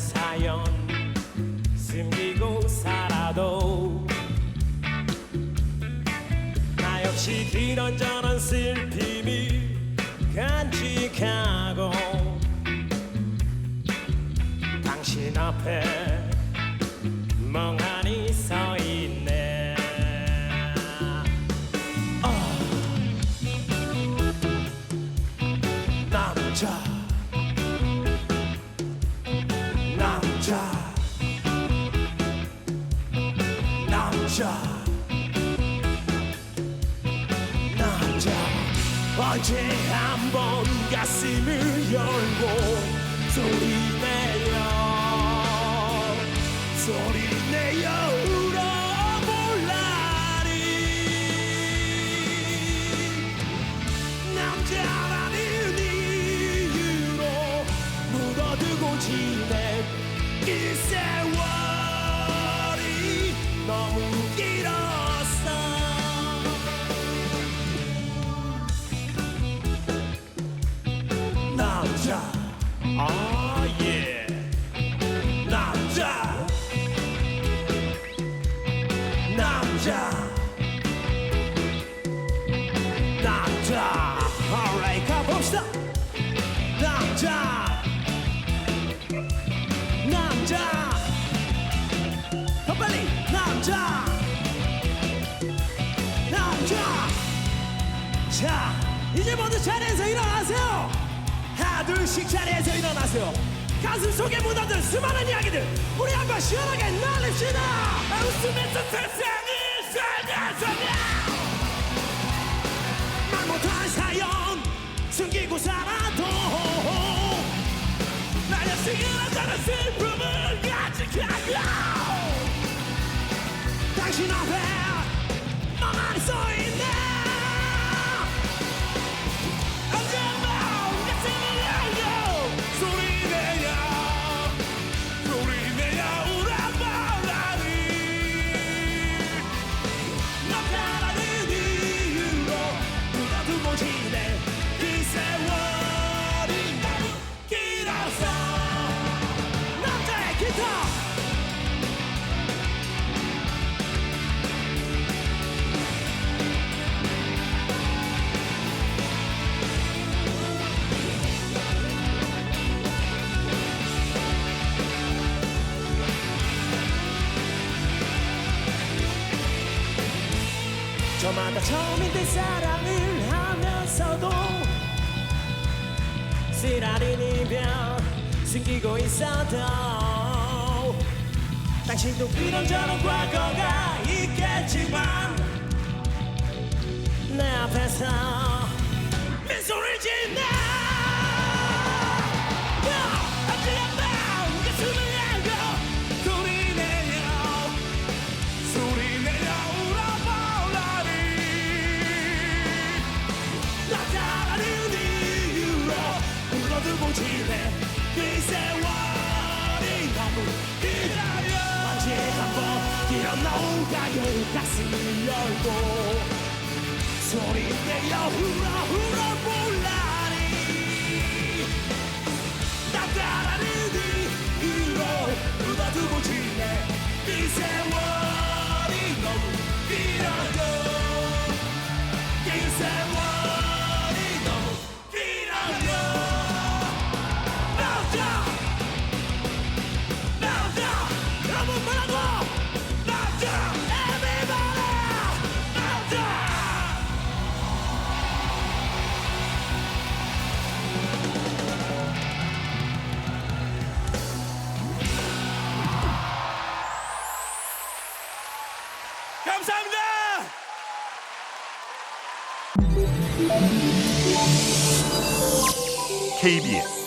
사연 숨기고 살아도 나 역시 이런저런 슬픔이 간직하고 당신 앞에 멍하니 서 있네 아. 남자 남자 남자. 남자. 언제 한번 가슴을 열고 소리 내려 소리 내어 울어볼라니. 남자라는 이유로 묻어두고 지낸 아 예 남자 남자 남자 alright 가봅시다 남자 남자 더 빨리 남자 남자 자 이제 모두 자리에서 일어나세요 하나 둘씩 자리에서 일어나세요. 가슴 속에 묻어든 수많은 이야기들 우리 한번 시원하게 날립시다. 웃으면서 세상을 살면서냐 말 못한 사연 숨기고 살아도 나의 시그널 슬픔을 간직하고. 당신 앞에 저마다 처음인 듯 사랑을 하면서도 쓰라린 이별 숨기고 있어도 당신도 그런저런 과거가 있겠지만 내 앞에서 미소를 짓네 언제나 가슴을 열고 소리 내려 소리 내려 울어보라니 남자라는 이유로 울어두고 지내 이 세월이 너무 언제 한번 뛰어넘어가요 가슴을 열고 소리 KBS